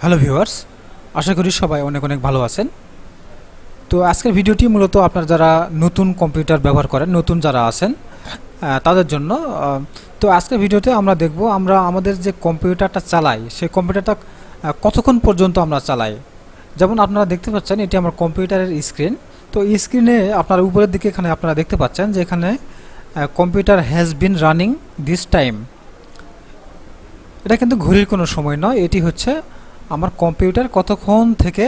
Hello viewers, আশা করি সবাই অনেক অনেক ভালো আছেন। তো আজকের ভিডিওটি মূলত আপনার যারা নতুন কম্পিউটার ব্যবহার করেন, নতুন যারা আছেন তাদের জন্য তো আজকের ভিডিওতে আমরা দেখব, আমরা আমাদের যে কম্পিউটারটা চালাই, সেই কম্পিউটারটা কতক্ষণ পর্যন্ত আমরা চালাই? যেমন আপনারা দেখতে পাচ্ছেন, এটি আমার কম্পিউটারের স্ক্রিন। তো স্ক্রিনে আপনার উপরের দিকে এখানে আপনারা দেখতে পাচ্ছেন যে এখানে computer has been running this time এটা কিন্তু ঘড়ির কোনো সময় নয়, এটি হচ্ছে আমার কম্পিউটার কতক্ষণ থেকে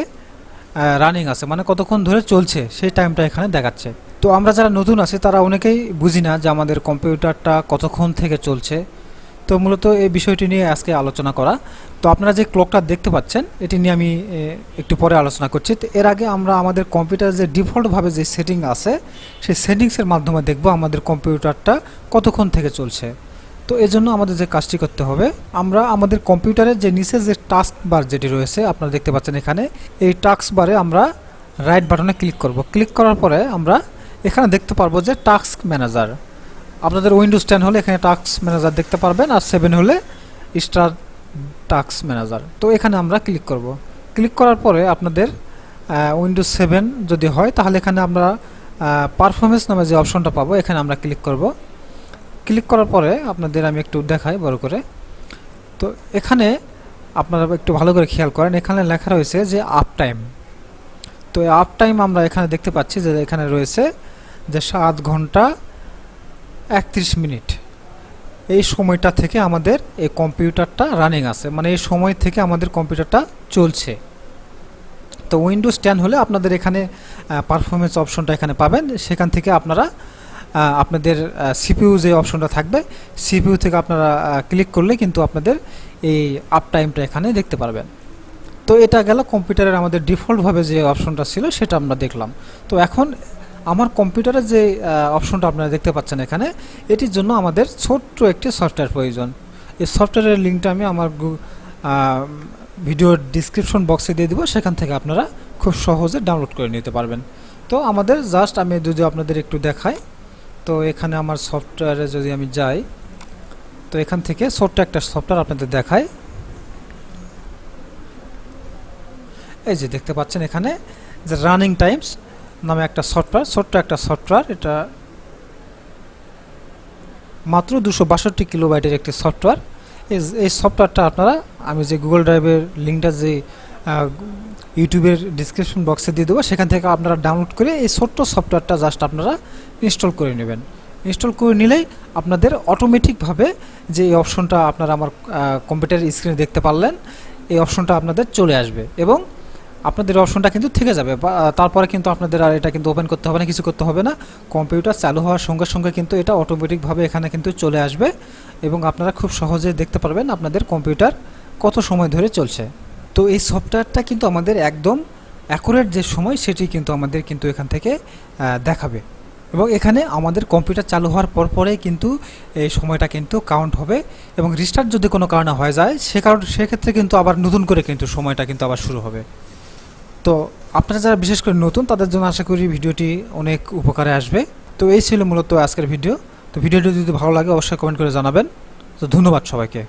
রানিং আছে মানে কতক্ষণ ধরে চলছে, সেই টাইমটা এখানে দেখাচ্ছে। তো আমরা যারা নতুন আছি, তারা অনেকেই বুঝি না যে আমাদের কম্পিউটারটা কতক্ষণ থেকে চলছে। তো মূলত এই বিষয়টি নিয়ে আজকে আলোচনা করা। তো আপনারা যে ক্লকটা দেখতে পাচ্ছেন, এটি নিয়ে আমি একটু পরে আলোচনা করছি। তো এর আগে আমরা আমাদের কম্পিউটার যে ডিফল্টভাবে যে সেটিং আছে, সেই সেটিংসের মাধ্যমে দেখব আমাদের কম্পিউটারটা কতক্ষণ থেকে চলছে। তো এই জন্য আমাদের যে কাজটি করতে হবে, আমরা আমাদের কম্পিউটারের যে নিচে যে টাস্ক বার যেটি রয়েছে, আপনারা দেখতে পাচ্ছেন এখানে, এই টাস্ক বারে আমরা রাইট বাটনে ক্লিক করব। ক্লিক করার পরে আমরা এখানে দেখতে পারব যে টাস্ক ম্যানেজার আপনাদের উইন্ডোজ টেন হলে এখানে টাস্ক ম্যানেজার দেখতে পারবেন, আর সেভেন হলে স্টার টাস্ক ম্যানেজার তো এখানে আমরা ক্লিক করব। ক্লিক করার পরে আপনাদের উইন্ডোজ সেভেন যদি হয়, তাহলে এখানে আমরা পারফরমেন্স নামে যে অপশনটা পাবো, এখানে আমরা ক্লিক করব। ক্লিক করার পরে আপনাদের আমি একটু দেখাই, বড় করে। তো এখানে আপনারা একটু ভালো করে খেয়াল করেন, এখানে লেখা রয়েছে যে আপ টাইম তো আপ টাইম আমরা এখানে দেখতে পাচ্ছি যে এখানে রয়েছে যে সাত ঘণ্টা একত্রিশ মিনিট। এই সময়টা থেকে আমাদের এই কম্পিউটারটা রানিং আছে মানে এই সময় থেকে আমাদের কম্পিউটারটা চলছে। তো উইন্ডোজ টেন হলে আপনাদের এখানে পারফরমেন্স অপশনটা এখানে পাবেন, সেখান থেকে আপনারা আপনাদের সিপিইউ যে অপশনটা থাকবে সিপিইউ থেকে আপনারা ক্লিক করলে কিন্তু আপনাদের এই আপ টাইমটা এখানে দেখতে পারবেন। তো এটা গেল কম্পিউটারের আমাদের ডিফল্টভাবে যে অপশনটা ছিল, সেটা আমরা দেখলাম। তো এখন আমার কম্পিউটারের যে অপশনটা আপনারা দেখতে পাচ্ছেন এখানে, এটির জন্য আমাদের ছোট্ট একটি সফটওয়্যার প্রয়োজন। এই সফটওয়্যারের লিঙ্কটা আমি আমার ভিডিওর ডিসক্রিপশন বক্সে দিয়ে দিব, সেখান থেকে আপনারা খুব সহজে ডাউনলোড করে নিতে পারবেন। তো আমাদের জাস্ট আমি যদি আপনাদের একটু দেখাই। তো এখানে আমার সফটওয়্যারে যদি আমি যাই, তো এখান থেকে ছোট্ট একটা সফটওয়্যার আপনাদের দেখাই। এই যে দেখতে পাচ্ছেন এখানে যে রানিং টাইমস নামে একটা সফটওয়্যার ছোট্ট একটা সফটওয়্যার এটা মাত্র দুশো বাষট্টি কিলোবাইটের একটি সফটওয়্যার এই সফটওয়্যারটা আপনারা, আমি যে গুগল ড্রাইভের লিঙ্কটা যে ইউটিউবের ডিসক্রিপশন বক্সে দিয়ে দেবো। সেখান থেকে আপনারা ডাউনলোড করে এই ছোট্ট সফটওয়্যারটা জাস্ট আপনারা ইনস্টল করে নেবেন। ইনস্টল করে নিলেই আপনাদের অটোমেটিকভাবে যে এই অপশনটা আপনারা আমার কম্পিউটার স্ক্রিনে দেখতে পারলেন, এই অপশনটা আপনাদের চলে আসবে এবং আপনাদের অপশনটা কিন্তু থেকে যাবে। তারপরে কিন্তু আপনাদের আর এটা কিন্তু ওপেন করতে হবে না, কিছু করতে হবে না। কম্পিউটার চালু হওয়ার সঙ্গে সঙ্গে কিন্তু এটা অটোমেটিকভাবে এখানে কিন্তু চলে আসবে এবং আপনারা খুব সহজে দেখতে পারবেন আপনাদের কম্পিউটার কত সময় ধরে চলছে। তো এই সফটওয়্যারটা কিন্তু আমাদের একদম অ্যাকুরেট যে সময়, সেটি কিন্তু আমাদের কিন্তু এখান থেকে দেখাবে। এবং এখানে আমাদের কম্পিউটার চালু হওয়ার পর পরে কিন্তু এই সময়টা কিন্তু কাউন্ট হবে। এবং রিস্টার্ট যদি কোনো কারণে হয়ে যায়, সে কারণ, সেক্ষেত্রে কিন্তু আবার নতুন করে কিন্তু সময়টা কিন্তু আবার শুরু হবে। তো আপনারা যারা বিশেষ করে নতুন, তাদের জন্য আশা করি ভিডিওটি অনেক উপকারে আসবে। তো এই ছিল মূলত আজকের ভিডিও। তো ভিডিওটি যদি ভালো লাগে, অবশ্যই কমেন্ট করে জানাবেন। তো ধন্যবাদ সবাইকে।